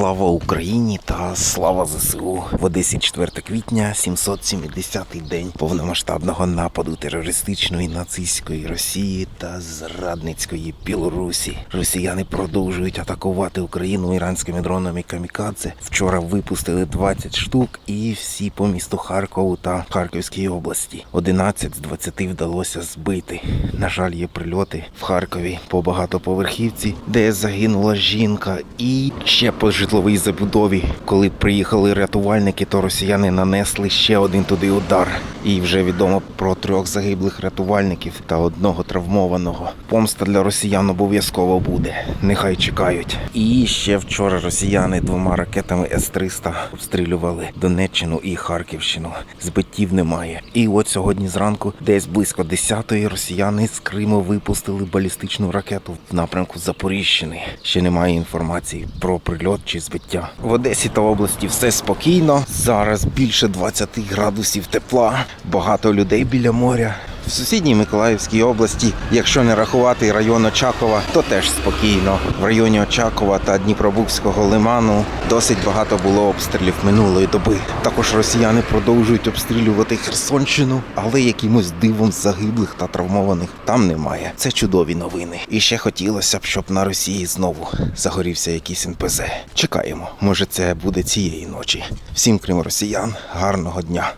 Слава Україні та слава ЗСУ в Одесі 4 квітня, 770-й день повномасштабного нападу терористичної нацистської Росії та зрадницької Білорусі. Росіяни продовжують атакувати Україну іранськими дронами камікадзе. Вчора випустили 20 штук і всі по місту Харкову та Харківській області. 11 з 20 вдалося збити. На жаль, є прильоти в Харкові по багатоповерхівці, де загинула жінка, і ще по житловій забудові. Коли приїхали рятувальники, то росіяни нанесли ще один туди удар. І вже відомо про трьох загиблих рятувальників та одного травмованого. Помста для росіян обов'язково буде. Нехай чекають. І ще вчора росіяни двома ракетами С-300 обстрілювали Донеччину і Харківщину. Збиттів немає. І от сьогодні зранку, десь близько 10-ї, росіяни з Криму випустили балістичну ракету в напрямку Запоріжщини. Ще немає інформації про прильот чи збиття. В Одесі та області все спокійно. Зараз більше 20 градусів тепла, багато людей біля моря. В сусідній Миколаївській області, якщо не рахувати район Очакова, то теж спокійно. В районі Очакова та Дніпробузького лиману досить багато було обстрілів минулої доби. Також росіяни продовжують обстрілювати Херсонщину, але якимось дивом загиблих та травмованих там немає. Це чудові новини. І ще хотілося б, щоб на Росії знову загорівся якийсь НПЗ. Чекаємо, може це буде цієї ночі. Всім крім росіян, гарного дня.